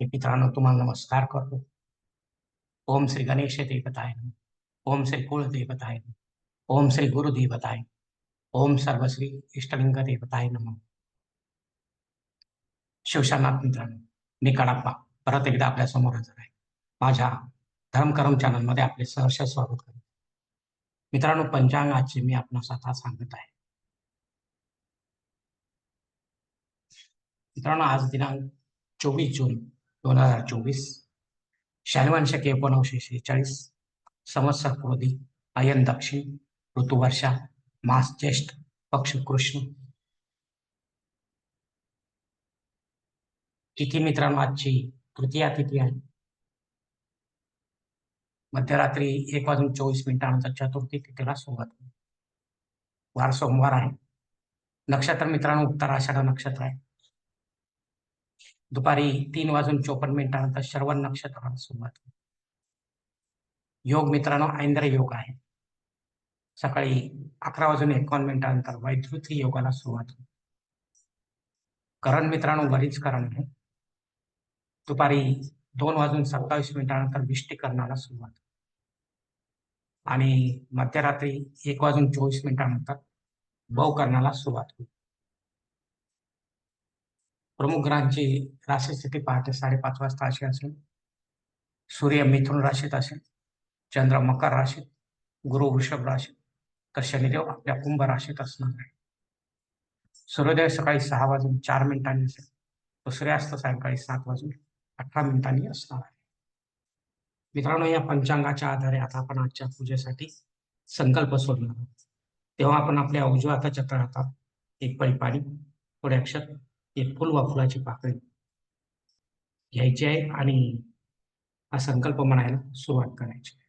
मी मित्रांनो तुम्हाला नमस्कार करतो ओम श्री गणेश देवताय नमः. ओम श्री कुळ देवताय नमः. ओम श्री गुरु देवताय ओम सर्वश्री इष्टलिंग देवताय नमः शिवशानाथ मित्रांनो, मी कडाप्पा, परत एकदा आपल्या समोर हजर आहे. माझ्या धर्मकरम चॅनलमध्ये आपले सहर्ष स्वागत करतो. मित्रांनो पंचांग आजचे मी आपणास आता सांगत आहे. मित्रांनो, आज दिनांक चोवीस जून दोन हजार चोवीस शनिवार शक एकोणीसशे शेहेचाळीस संवत्सर क्रोधी अयन दक्षिण ऋतुवर्षा मास ज्येष्ठ पक्ष कृष्ण तिथी मित्रांनो आजची तृतीया तिथी आहे. मध्यरात्री एक वाजून चोवीस मिनिटानंतर चतुर्थी तिथीला सुरुवात. वार सोमवार आहे. नक्षत्र मित्रांनो उत्तर आषाढ नक्षत्र आहे. दुपारी तीन वाजून चोपन्न मिनिटानंतर श्रवण नक्षत्राला सुरुवात योग मित्रांनो ऐंद्र योग आहे. सकाळी अकरा वाजून एकावन्न मिनिटानंतर वैद्युती योगाला सुरुवात होईल करण मित्रांनो बरीच करण आहे. दुपारी दोन वाजून सत्तावीस मिनिटानंतर विष्टीकरणाला सुरुवात होईल. आणि मध्यरात्री एक वाजून चोवीस मिनिटानंतर करण्याला सुरुवात होईल प्रमुख ग्रहांची राशी स्थिती पहाटे साडेपाच वाजता अशी असेल. सूर्य मिथुन राशीत असेल चंद्र मकर राशीत गुरु वृषभ राशीत तर शनिदेव आपल्या कुंभ राशीत असणार आहे. सूर्योदय सकाळी सहा वाजून चार मिनिटांनी असेल तो सूर्यास्त सायंकाळी सात वाजून अठरा मिनिटांनी असणार आहे. मित्रांनो या पंचांगाच्या आधारे आता आपण आजच्या पूजेसाठी संकल्प सोडणार आहोत. तेव्हा आपण आपल्या उजव्या हाताच्या तळहातात एक पळी पाणी थोडे अक्षर एक फुल वा फुलाची पाकळी घ्यायची आहे आणि हा संकल्प म्हणायला सुरुवात करायची आहे.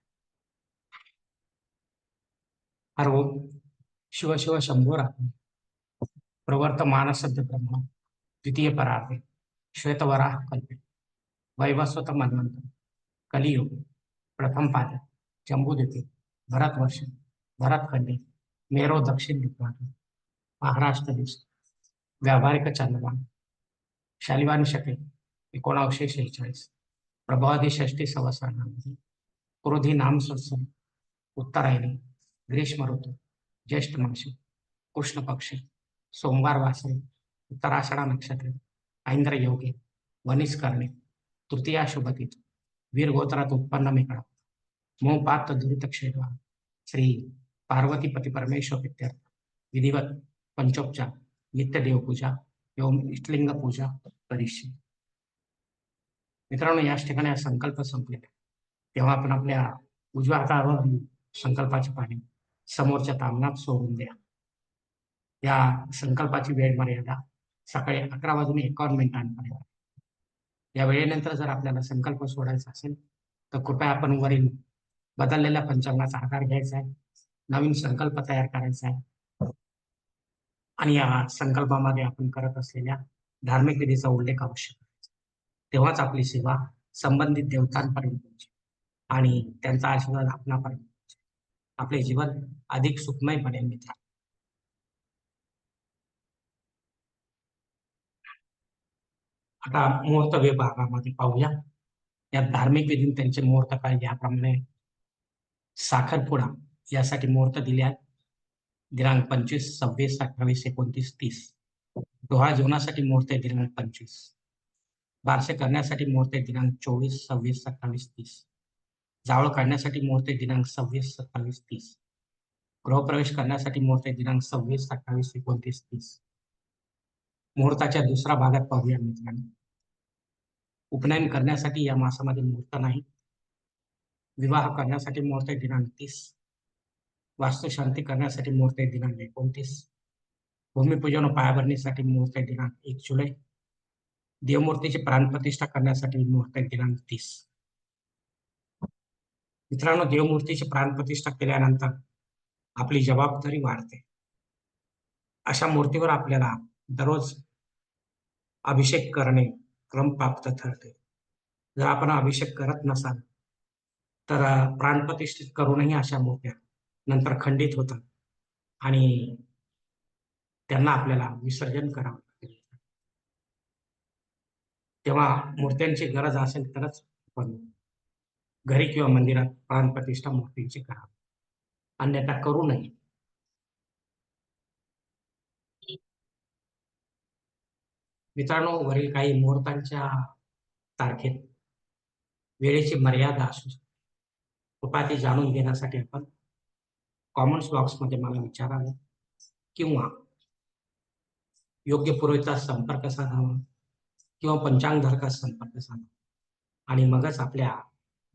शिव शिव शंभो रात्री प्रवर्तमान सद्य ब्रह्म. द्वितीय परार्थे. श्वेतवराह कल्पे. वैवस्वत मन्वंत कलियुग. प्रथम पाद. जम्बूद्वीपे भरतवर्ष. भरतखंडे. मेरो दक्षिण दिग्भाग. महाराष्ट्र देश. व्यावहारिक चांद्रमान शालिवान शके एकोणावीसशे शेहेचाळीस. प्रभावादी षष्टी संवत्सरामध्ये क्रोधी नाम संवत्सर उत्तरायणी ग्रीष्म ऋतू ज्येष्ठ मासे कृष्ण पक्ष सोमवार वासरे उत्तराषाढा नक्षत्र ऐंद्र योगे वनिस करणे तृतीया शुभतीत वीर गोत्रात उत्पन्न मेकडा मोपात दुरित क्षेत्र श्री पार्वतीपती परमेश्वर प्रित्यर्थ विधिवत पंचोपचार नित्य देवपूजा एवं इष्टलिंग पूजा परीक्षे मित्रांनो याच ठिकाणी हा संकल्प संपलेला तेव्हा आपण आपल्या उजव्या हातावर संकल्पाचे पाणी समोरच्या तामनात सोडून द्या. या संकल्पाची वेळ मर्यादा सकाळी अकरा वाजून एकावन्न मिनिटांपर्यंत या वेळेनंतर जर आपल्याला संकल्प सोडायचा असेल तर कृपया आपण वरील बदललेल्या पंचांगाचा आधार घ्यायचा आहे. नवीन संकल्प तयार करायचा आहे. आणि या संकल्पामध्ये आपण करत असलेल्या धार्मिक विधीचा उल्लेख आवश्यक करायचा तेव्हाच आपली सेवा संबंधित देवतांपर्यंत पोहोचेल आणि त्यांचा आशीर्वाद आपणापर्यंत पोहोचेल. आपले जीवन अधिक सुखमय बनेल मित्र आता मुहूर्त विभागामध्ये पाहूया. या धार्मिक विधी त्यांचे मुहूर्त काय याप्रमाणे साखरपुडा यासाठी मुहूर्त दिले आहेत दिनांक पंचवीस सव्वीस अठ्ठावीस एकोणतीस तीस. डोहाळ जेवणासाठी मुहूर्त आहे दिनांक पंचवीस. बारसे करण्यासाठी मुहूर्त आहे दिनांक चोवीस सव्वीस अठ्ठावीस तीस. जावळ काढण्यासाठी मुहूर्त आहे दिनांक सव्वीस सत्तावीस तीस. गृहप्रवेश करण्यासाठी मुहूर्त आहे दिनांक सव्वीस अठ्ठावीस एकोणतीस तीस. मुहूर्ताच्या दुसऱ्या भागात पाहूया मित्रांनो. उपनयन करण्यासाठी या मासामध्ये मुहूर्त नाही. विवाह करण्यासाठी मुहूर्त दिनांक तीस. वास्तुशांती करण्यासाठी मुहूर्त आहे दिनांक एकोणतीस. भूमिपूजन व पायाभरणीसाठी मुहूर्त दिनांक एक जुलै. देवमूर्तीची प्राणप्रतिष्ठा करण्यासाठी मुहूर्त दिनांक तीस. मित्रांनो देवमूर्तीची प्राणप्रतिष्ठा केल्यानंतर आपली जबाबदारी वाढते. अशा मूर्तीवर आपल्याला दररोज अभिषेक करणे क्रम प्राप्त ठरते. जर आपण अभिषेक करत नसाल तर प्राणप्रतिष्ठित करूनही अशा मूर्त्या नंतर खंडित होतात आणि त्यांना आपल्याला विसर्जन करावं लागेल. तेव्हा मूर्त्यांची गरज असेल तरच आपण घरी किंवा मंदिरात प्राणप्रतिष्ठा मूर्तींची करावं अन्यथा करू नये. मित्रांनो वरील काही मुहूर्तांच्या तारखेत वेळेची मर्यादा असू शकते. ती जाणून घेण्यासाठी आपण कॉमेंट्स बॉक्समध्ये मला विचारावे किंवा योग्य पुरोहिता संपर्क साधावा किंवा पंचांगधारकास संपर्क साधावा. आणि मगच आपल्या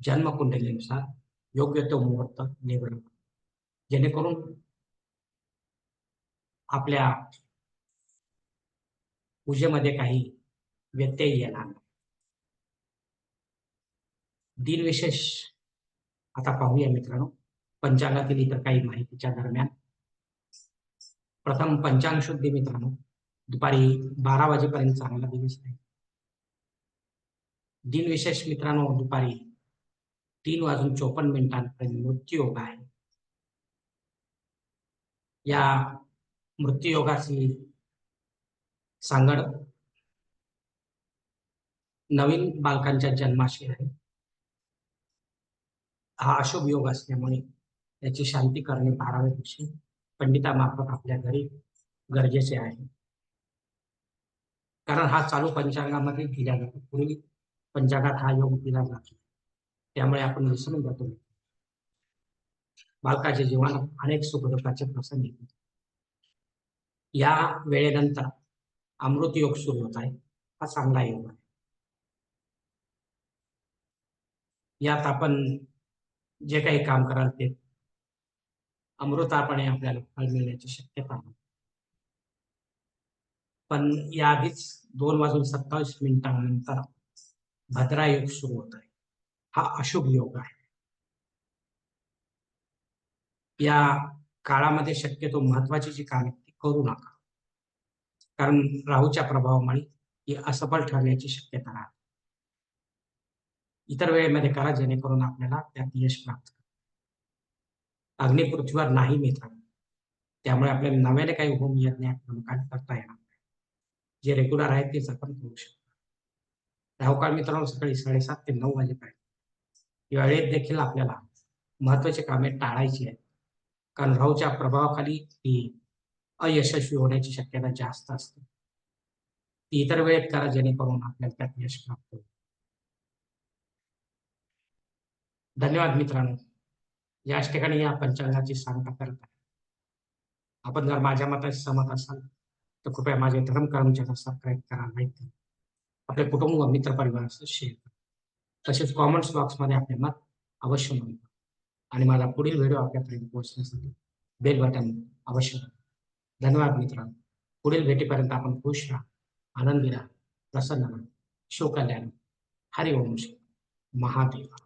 जन्मकुंडलीनुसार योग्य तो मुहूर्त निवडावा. जेणेकरून आपल्या पूजेमध्ये काही व्यत्यय येणार नाही. दिनविशेष आता पाहूया मित्रांनो. पंचांगातील इतर काही माहितीच्या दरम्यान. प्रथम पंचांग शुद्धी मित्रांनो दुपारी बारा वाजेपर्यंत चांगला दिवस आहे. दिनविशेष मित्रांनो दुपारी तीन वाजून चोपन्न मिनिटांपर्यंत मृत्यूयोग आहे. या मृत्यूयोगाची सांगड नवीन बालकांच्या जन्माशी आहे. हा अशुभ योग असल्यामुळे त्याची शांती करणे बाराव्या दिवशी पंडितामार्फत आपल्या घरी गरजेचे आहे. कारण हा चालू पंचांगामध्ये दिला जातो. पूर्वी पंचांगात हा योग दिला जातो. त्यामुळे आपण विसरून जातो. बालकाच्या जीवनात अनेक सुखदुःखाचे प्रसंग येतात. या वेळेनंतर अमृत योग सुरू होत आहे. हा चांगला योग आहे. यात आपण जे काही काम कराल ते अमृतापणे आपल्याला फळ मिळण्याची शक्यता आहे. पण याआधीच दोन वाजून सत्तावीस मिनिटांनंतर भद्रा योग सुरू होत आहे. हा अशुभ योग आहे. या काळामध्ये शक्यतो महत्वाची जी कामे ती करू नका. कारण राहूच्या प्रभावामुळे ही असफल ठरण्याची शक्यता राहते. इतर वेळेमध्ये करा जेणेकरून आपल्याला त्यात यश प्राप्त अग्नी पृथ्वीवर नाही मित्रांनो त्यामुळे आपल्याला नव्याने काही होम यज्ञ प्रमुखाने करता येणार नाही. जे रेग्युलर आहेत तेच आपण करू शकतो. राहुकाळ मित्रांनो सकाळी साडेसात ते नऊ वाजेपर्यंत. वेळेत देखील आपल्याला महत्वाची कामे टाळायची आहेत. कारण राहूच्या प्रभावाखाली ती अयशस्वी होण्याची शक्यता जास्त असते. ती इतर वेळेत करा जेणेकरून आपल्याला त्यात यश प्राप्त होईल. धन्यवाद मित्रांनो. याच ठिकाणी या पंचांगाची सांगता करत आहे आपण जर माझ्या मताशी सहमत असाल तर कृपया माझे धर्म कर्मचाऱ्यांना सबस्क्राईब करा लाईक करा आपले कुटुंब व मित्र परिवारासह शेअर करा. तसेच कॉमेंट्स बॉक्समध्ये आपले मत अवश्य नोंदवा. आणि माझा पुढील व्हिडिओ आपल्यापर्यंत पोहोचण्यासाठी बेल बटन अवश्य धन्यवाद मित्रांनो. पुढील भेटीपर्यंत आपण खुश राहा आनंदी राहा प्रसन्न राहा. शिवकल्याण हरिओम श्री महादेवा.